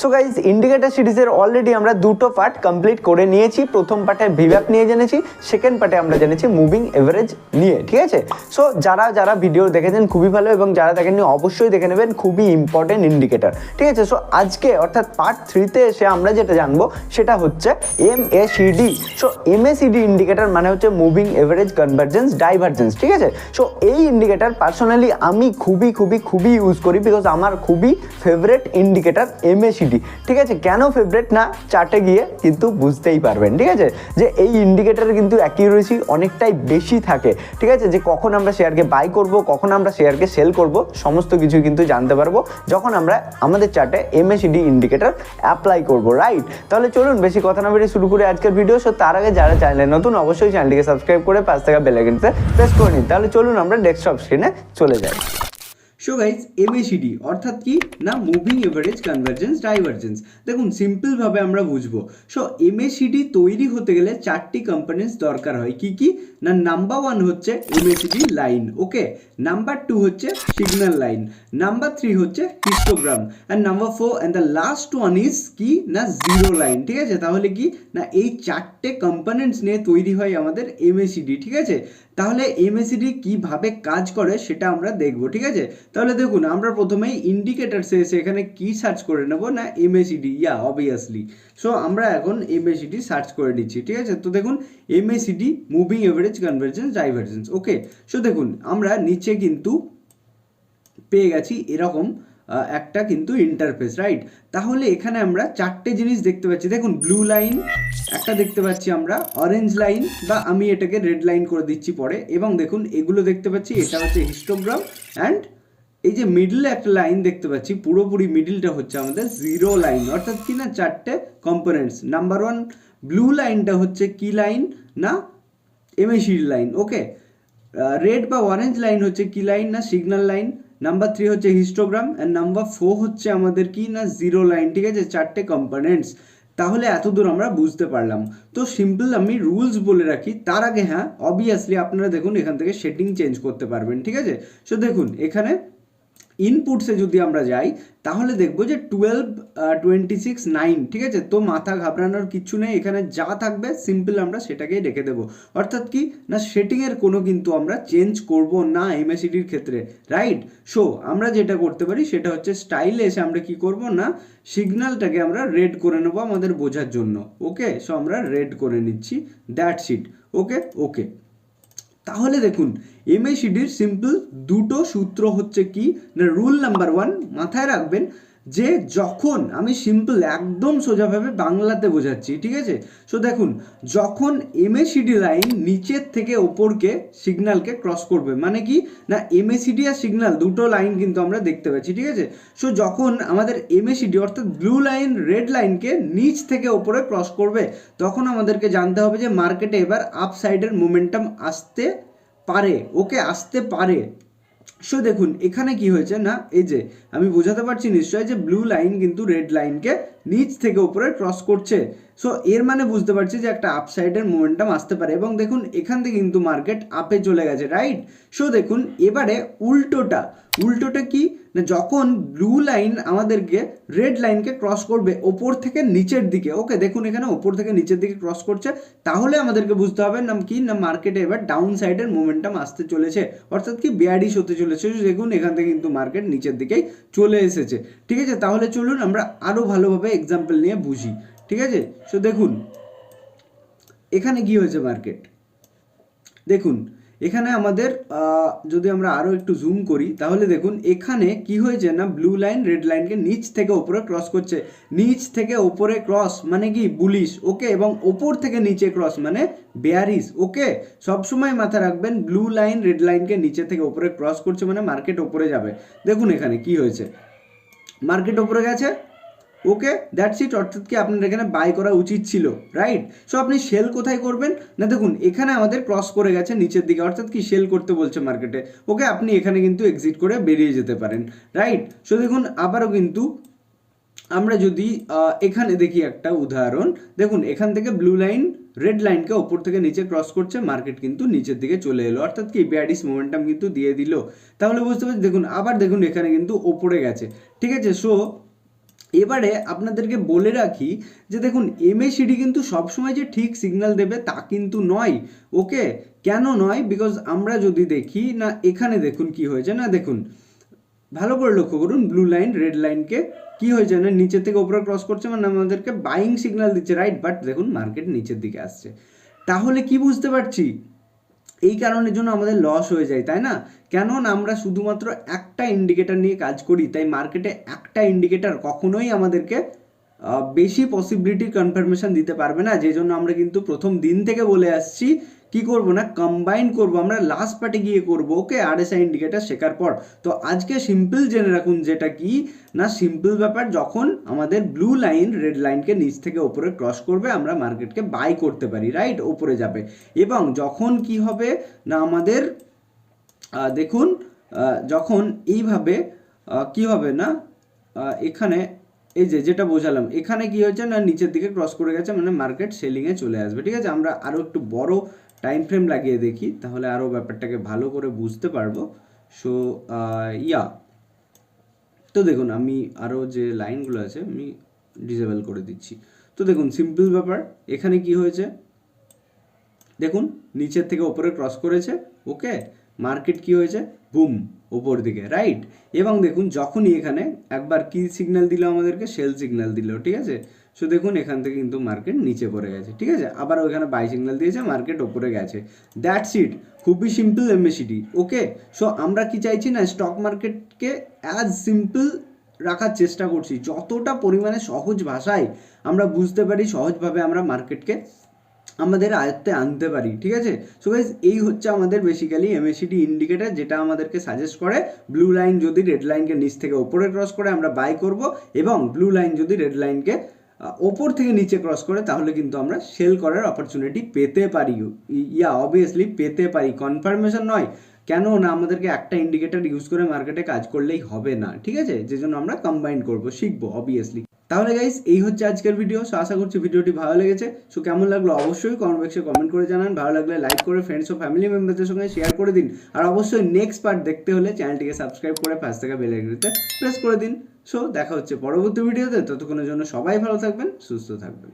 So guys indicator সিরিজের already আমরা দুটো পার্ট কমপ্লিট করে নিয়েছি। প্রথম পার্টে ভিভ্যাপ নিয়ে জেনেছি সেকেন্ড পার্টে আমরা জেনেছি মুভিং এভারেজ নিয়ে, ঠিক আছে? সো যারা যারা ভিডিও দেখেছেন, খুবই ভালো, এবং যারা দেখেননি, অবশ্যই দেখে নেবেন, খুবই ইম্পর্টেন্ট ইন্ডিকেটার ঠিক আছে? সো আজকে, অর্থাৎ পার্ট থ্রিতে এসে আমরা যেটা জানব, সেটা হচ্ছে M A CD so M A CD indicator মানে হচ্ছে মুভিং এভারেজ কনভার্জেন্স ডাইভার্জেন্স ঠিক আছে? সো এই ইন্ডিকেটার পার্সোনালি আমি খুবই খুবই খুবই ইউজ করি বিকজ আমার খুবই ফেভারেট ইন্ডিকেটার এমএসিডি ঠিক আছে? কেন ফেভারেট না? চার্টে গিয়ে কিন্তু বুঝতেই পারবেন, ঠিক আছে? যে এই ইন্ডিকেটারে কিন্তু অ্যাকিউরেসি অনেকটাই বেশি থাকে, ঠিক আছে? যে কখন আমরা শেয়ারকে বাই করব, কখন আমরা শেয়ারকে সেল করব, সমস্ত কিছু কিন্তু জানতে পারব যখন আমরা আমাদের চার্টে এমএসিডি ইন্ডিকেটার অ্যাপ্লাই করব রাইট তাহলে চলুন, বেশি কথা না বেরিয়ে শুরু করে আজকের ভিডিও সো তার আগে যারা চ্যানেলে নতুন, অবশ্যই চ্যানেলটিকে সাবস্ক্রাইব করে পাঁচ টাকা বেলাইকনতে প্রেস করে নিন। তাহলে চলুন, আমরা ডেস্কটপ স্ক্রিনে চলে যাই। সো গাইজ এমএসিডি অর্থাৎ কি? না মুভিং এভারেজ কনভার্জেন্স ডাইভার্জেন্স দেখুন সিম্পলভাবে আমরা বুঝব। সো এমএসিডি তৈরি হতে গেলে চারটি কম্পোনেন্টস দরকার হয়। কি কি? না নাম্বার ওয়ান হচ্ছে MACD line okay number two হচ্ছে সিগন্যাল লাইন নাম্বার থ্রি হচ্ছে histogram and number four and the last one is কি? না জিরো লাইন ঠিক আছে? তাহলে কি? না, এই চারটে কম্পোনেন্টস নিয়ে তৈরি হয় আমাদের এমএসিডি ঠিক আছে? তাহলে এমএসিডি কীভাবে কাজ করে সেটা আমরা দেখব, ঠিক আছে? তাহলে দেখুন, আমরা প্রথমেই ইন্ডিকেটারসে এসে এখানে কি সার্চ করে নেব না এমএসিডি ইয়া অবভিয়াসলি সো আমরা এখন এমএসিডি সার্চ করে নিচ্ছি, ঠিক আছে? তো দেখুন MACD moving average convergence divergence okay so দেখুন, আমরা নিচে কিন্তু পেয়ে গেছি এরকম একটা কিন্তু ইন্টারফেস রাইট তাহলে এখানে আমরা চারটে জিনিস দেখতে পাচ্ছি। দেখুন ব্লু লাইন একটা দেখতে পাচ্ছি আমরা অরেঞ্জ লাইন বা আমি এটাকে রেড লাইন করে দিচ্ছি পরে। এবং দেখুন, এগুলো দেখতে পাচ্ছি, এটা হচ্ছে হিস্টোগ্রাম অ্যান্ড এই যে মিডলে একটা লাইন দেখতে পাচ্ছি, পুরোপুরি মিডলটা হচ্ছে আমাদের জিরো লাইন অর্থাৎ কি না চারটে কম্পোনেন্টস নাম্বার ওয়ান ব্লু লাইনটা হচ্ছে কি লাইন না এমএসিডি লাইন ওকে রেড বা অরেঞ্জ লাইন হচ্ছে কি লাইন না সিগন্যাল লাইন নাম্বার থ্রি হচ্ছে হিস্টোগ্রাম অ্যান্ড নাম্বার ফোর হচ্ছে আমাদের কি না জিরো লাইন ঠিক আছে? চারটে কম্পোনেন্টস তাহলে এত দূর আমরা বুঝতে পারলাম। তো সিম্পল আমি রুলস বলে রাখি। তার আগে হ্যাঁ অবভিয়াসলি আপনারা দেখুন এখান থেকে সেটিং চেঞ্জ করতে পারবেন, ঠিক আছে? সো দেখুন, এখানে ইনপুটসে যদি আমরা যাই, তাহলে দেখব যে টুয়েলভ টোয়েন্টি সিক্স নাইন ঠিক আছে? তো মাথা ঘাবড়ানোর কিচ্ছু নেই, এখানে যা থাকবে সিম্পল আমরা সেটাকেই রেখে দেবো। অর্থাৎ কি? না সেটিংয়ের কোনো কিন্তু আমরা চেঞ্জ করব না এমএসিডির ক্ষেত্রে রাইট সো আমরা যেটা করতে পারি সেটা হচ্ছে স্টাইলে এসে আমরা কি করব না সিগন্যালটাকে আমরা রেড করে নেব আমাদের বোঝার জন্য। ওকে সো আমরা রেড করে নিচ্ছি দ্যাট শিট ওকে ওকে তাহলে দেখুন এমএসিডির সিম্পল দুটো সূত্র হচ্ছে কি? না রুল নাম্বার ওয়ান মাথায় রাখবেন যে যখন আমি সিম্পল একদম সোজাভাবে বাংলাতে বোঝাচ্ছি, ঠিক আছে? সো দেখুন, যখন এমএসিডি লাইন নিচের থেকে ওপরকে সিগনালকে ক্রস করবে মানে কি? না এমএসিডি আর সিগনাল দুটো লাইন কিন্তু আমরা দেখতে পাচ্ছি, ঠিক আছে? সো যখন আমাদের এমএসিডি অর্থাৎ ব্লু লাইন রেড লাইনকে নিচ থেকে ওপরে ক্রস করবে, তখন আমাদেরকে জানতে হবে যে মার্কেটে এবার আপ সাইডের মোমেন্টাম আসতে পারে ওকে আসতে পারে। সো দেখুন, এখানে কি হয়েছে না? এই যে, আমি বোঝাতে পারছি নিশ্চয় যে ব্লু লাইন কিন্তু রেড লাইনকে নিচ থেকে উপরে ক্রস করছে। সো এর মানে বুঝতে পারছি যে একটা আপসাইডের মোমেন্টাম আসতে পারে এবং দেখুন, এখান থেকে কিন্তু মার্কেট আপে চলে গেছে রাইট সো দেখুন, এবারে উল্টোটা উল্টোটা কি? না, যখন ব্লু লাইন আমাদেরকে রেড লাইনকে ক্রস করবে ওপর থেকে নিচের দিকে ওকে দেখুন এখানে ওপর থেকে নিচের দিকে ক্রস করছে, তাহলে আমাদেরকে বুঝতে হবে না, কি না মার্কেটে এবার ডাউন সাইডের মোমেন্টাম আসতে চলেছে, অর্থাৎ কি বিয়ারিশ হতে চলেছে, দেখুন এখান থেকে কিন্তু মার্কেট নিচের দিকেই চলে এসেছে। ঠিক আছে, তাহলে চলুন আমরা আরও ভালোভাবে এক্সাম্পল নিয়ে বুঝি, ঠিক আছে? সো দেখুন, এখানে কি হয়েছে মার্কেট দেখুন, এখানে আমাদের যদি আমরা আরও একটু জুম করি, তাহলে দেখুন, এখানে কি হয়েছে না ব্লু লাইন রেড লাইনকে নিচ থেকে ওপরে ক্রস করছে। নিচ থেকে ওপরে ক্রস মানে কি? বুলিশ ওকে এবং ওপর থেকে নিচে ক্রস মানে বেয়ারিস ওকে সবসময় মাথায় রাখবেন ব্লু লাইন রেড লাইনকে নিচে থেকে ওপরে ক্রস করছে মানে মার্কেট ওপরে যাবে। দেখুন এখানে কি হয়েছে? মার্কেট ওপরে গেছে ওকে দ্যাটস ইট অর্থাৎ কি আপনার এখানে বাই করা উচিত ছিল রাইট সো আপনি সেল কোথায় করবেন? না, দেখুন, এখানে আমাদের ক্রস করে গেছে নিচের দিকে, অর্থাৎ কি সেল করতে বলছে মার্কেটে ওকে, আপনি এখানে কিন্তু এক্সিট করে বেরিয়ে যেতে পারেন রাইট সো দেখুন, আবারও কিন্তু আমরা যদি এখানে দেখি একটা উদাহরণ, দেখুন, এখান থেকে ব্লু লাইন রেড লাইনকে ওপর থেকে নিচে ক্রস করছে মার্কেট কিন্তু নিচের দিকে চলে এলো, অর্থাৎ কি বিয়ারিস মোমেন্টাম কিন্তু দিয়ে দিল। তাহলে বুঝতে পারছি দেখুন, আবার দেখুন, এখানে কিন্তু ওপরে গেছে, ঠিক আছে? সো এবারে আপনাদেরকে বলে রাখি যে দেখুন এমএসিডি কিন্তু সবসময় যে ঠিক সিগন্যাল দেবে তা কিন্তু নয়। ওকে? কেন নয়? বিকজ আমরা যদি দেখি, না, এখানে দেখুন কি হয়েছে। না, দেখুন, ভালো করে লক্ষ্য করুন ব্লু লাইন রেড লাইনকে কি হয়েছে? না, নিচের থেকে উপরে ক্রস করছে মানে আমাদেরকে বাইং সিগন্যাল দিচ্ছে রাইট বাট দেখুন মার্কেট নিচের দিকে আসছে। তাহলে কি বুঝতে পারছি? এই কারণের জন্য আমাদের লস হয়ে যায়, তাই না? কেন আমরা শুধুমাত্র একটা ইন্ডিকেটার নিয়ে কাজ করি, তাই মার্কেটে একটা ইন্ডিকেটার কখনোই আমাদেরকে বেশি পসিবিলিটি কনফার্মেশন দিতে পারবে না। যে জন্য আমরা কিন্তু প্রথম দিন থেকে বলে আসছি কি করব না? কম্বাইন করব। আমরা লাস্ট পার্টে গিয়ে করব ওকে আর আরএসআই ইন্ডিকেটার শেখার পর। তো আজকে সিম্পল জেনে রাখুন যেটা কি? না সিম্পল ব্যাপার, যখন আমাদের ব্লু লাইন রেড লাইনকে নিচ থেকে ওপরে ক্রস করবে, আমরা মার্কেটকে বাই করতে পারি রাইট ওপরে যাবে। এবং যখন কি হবে? না, আমাদের দেখুন যখন এইভাবে কি হবে না? এখানে, এই যে, যেটা বোঝালাম, এখানে কি হয়েছে না, নিচের দিকে ক্রস করে গেছে মানে মার্কেট সেলিংয়ে চলে আসবে, ঠিক আছে? আমরা আরও একটু বড় টাইম ফ্রেম লাগিয়ে দেখি, তাহলে আরও ব্যাপারটাকে ভালো করে বুঝতে পারব। সো ইয়া তো দেখুন, আমি আরও যে লাইনগুলো আছে, আমি ডিসেবল করে দিচ্ছি। তো দেখুন সিম্পল ব্যাপার। এখানে কি হয়েছে? দেখুন, নিচের থেকে ওপরে ক্রস করেছে ওকে মার্কেট কি হয়েছে? বুম ওপর দিকে রাইট এবং দেখুন, যখনই এখানে একবার কি সিগন্যাল দিল আমাদেরকে সেল সিগন্যাল দিল, ঠিক আছে? সো দেখুন, এখান থেকে কিন্তু মার্কেট নিচে পড়ে গেছে, ঠিক আছে? আবার ওইখানে বাই সিগন্যাল দিয়েছে মার্কেট ওপরে গেছে। দ্যাটস ইট খুবই সিম্পল এমএসিডি ওকে সো আমরা কি চাইছি না স্টক মার্কেটকে অ্যাজ সিম্পল রাখার চেষ্টা করছি। যতটা পরিমাণে সহজ ভাষায় আমরা বুঝতে পারি, সহজভাবে আমরা মার্কেটকে আমাদের আয়ত্তে আনতে পারি, ঠিক আছে? সো গাইজ এই হচ্ছে আমাদের বেসিক্যালি এমএসিডি ইন্ডিকেটার যেটা আমাদেরকে সাজেস্ট করে। ব্লু লাইন যদি রেড লাইনকে নিচ থেকে ওপরে ক্রস করে আমরা বাই করব এবং ব্লু লাইন যদি রেড লাইনকে ওপর থেকে নিচে ক্রস করে, তাহলে কিন্তু আমরা সেল করার অপরচুনিটি পেতে পারি। ইয়া অবভিয়াসলি পেতে পারি। কনফার্মেশন নয়, কেন না আমাদেরকে একটা ইন্ডিকেটার ইউজ করে মার্কেটে কাজ করলেই হবে না, ঠিক আছে? যে জন্য আমরা কম্বাইন করব, শিখব অবভিয়াসলি তাহলে গাইস এই হচ্ছে আজকের ভিডিও সো আশা করছি ভিডিওটি ভালো লেগেছে। সো কেমন লাগল অবশ্যই কমেন্ট বক্সে কমেন্ট করে জানান। ভালো লাগলে লাইক করে ফ্রেন্ডস ও ফ্যামিলি মেম্বারদের সঙ্গে শেয়ার করে দিন। আর অবশ্যই নেক্সট পার্ট দেখতে হলে চ্যানেলটিকে সাবস্ক্রাইব করে পাঁচ থেকে বেল আইকনটিতে প্রেস করে দিন। সো দেখা হচ্ছে পরবর্তী ভিডিওতে ততক্ষণের জন্য সবাই ভালো থাকবেন, সুস্থ থাকবেন।